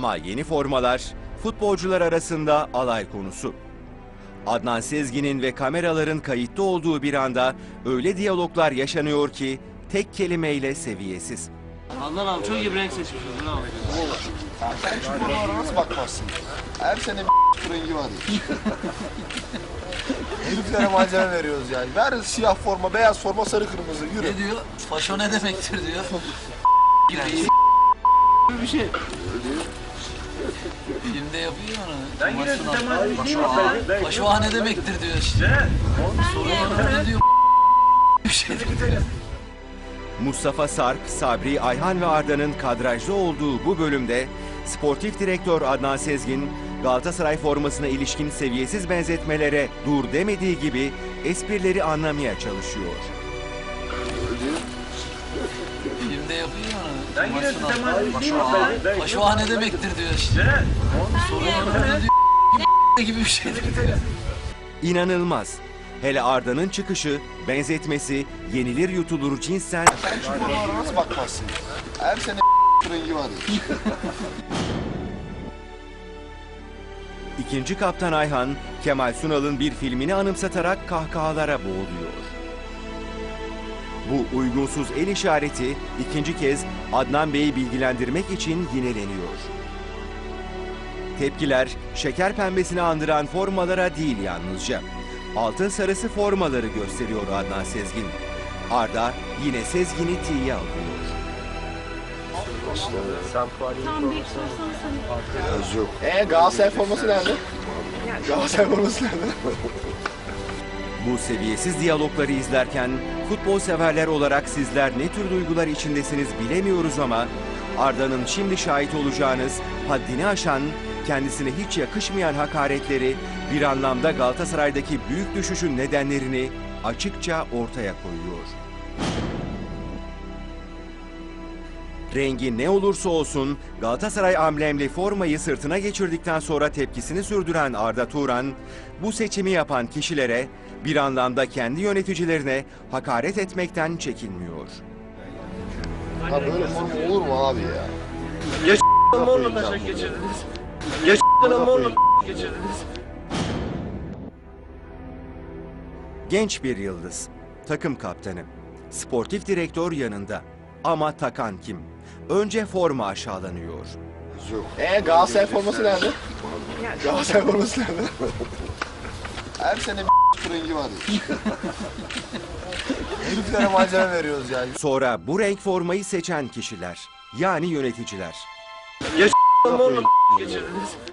Ama yeni formalar futbolcular arasında alay konusu. Adnan Sezgin'in ve kameraların kayıtta olduğu bir anda öyle diyaloglar yaşanıyor ki tek kelimeyle seviyesiz. Adnan abi çok iyi bir renk seçmişsin. Bravo. Sen şu konulara nasıl bakmazsın? Her sene bir rengi var. Heriflere malzeme veriyoruz yani. Ver siyah forma, beyaz forma, sarı kırmızı. Yürü. Ne diyor? Faşo ne demektir diyor. Bir şey. Filmde yapıyor onu. Ben yine. Faşo ağa ne demektir diyor işte. Soruyor ne diyor? Bir şey diyor. Mustafa Sarp, Sabri, Ayhan ve Arda'nın kadrajda olduğu bu bölümde sportif direktör Adnan Sezgin, Galatasaray formasına ilişkin seviyesiz benzetmelere dur demediği gibi esprileri anlamaya çalışıyor. Filmde yapıyor Faşo ağa ne demektir diyor işte. Soruyor ne diyor? gibi bir şey diyor. İnanılmaz. Hele Arda'nın çıkışı, benzetmesi, yenilir yutulur cinsten Sen şu konulara nasıl bakmazsın? Her sene rengi var. İkinci kaptan Ayhan, Kemal Sunal'ın bir filmini anımsatarak kahkahalara boğuluyor. Bu uygunsuz el işareti ikinci kez Adnan Bey'i bilgilendirmek için yineleniyor. Tepkiler şeker pembesini andıran formalara değil yalnızca. Altın sarısı formaları gösteriyor Adnan Sezgin. Arda yine Sezgin'i tiye alıyor. Tam bir sorsan sana. Ee Galatasaray forması nerede? Galatasaray forması nerede? Bu seviyesiz diyalogları izlerken futbol severler olarak sizler ne tür duygular içindesiniz bilemiyoruz ama Arda'nın şimdi şahit olacağınız haddini aşan, kendisine hiç yakışmayan hakaretleri bir anlamda Galatasaray'daki büyük düşüşün nedenlerini açıkça ortaya koyuyor. Rengi ne olursa olsun Galatasaray amblemli formayı sırtına geçirdikten sonra tepkisini sürdüren Arda Turan, bu seçimi yapan kişilere bir anlamda kendi yöneticilerine hakaret etmekten çekinmiyor. Ha böyle forma olur mu abi ya? Morla taşak geçirdiniz. Yaşlı morla geçirdiniz. Genç bir yıldız, takım kaptanı, sportif direktör yanında. Ama takan kim? Önce forma aşağılanıyor. Ee Galatasaray forması nerede? Galatasaray forması nerede? Her sene bir rengi var. Heriflere malzeme veriyoruz yani. Sonra bu renk formayı seçen kişiler, yani yöneticiler. Morla geçirdiniz.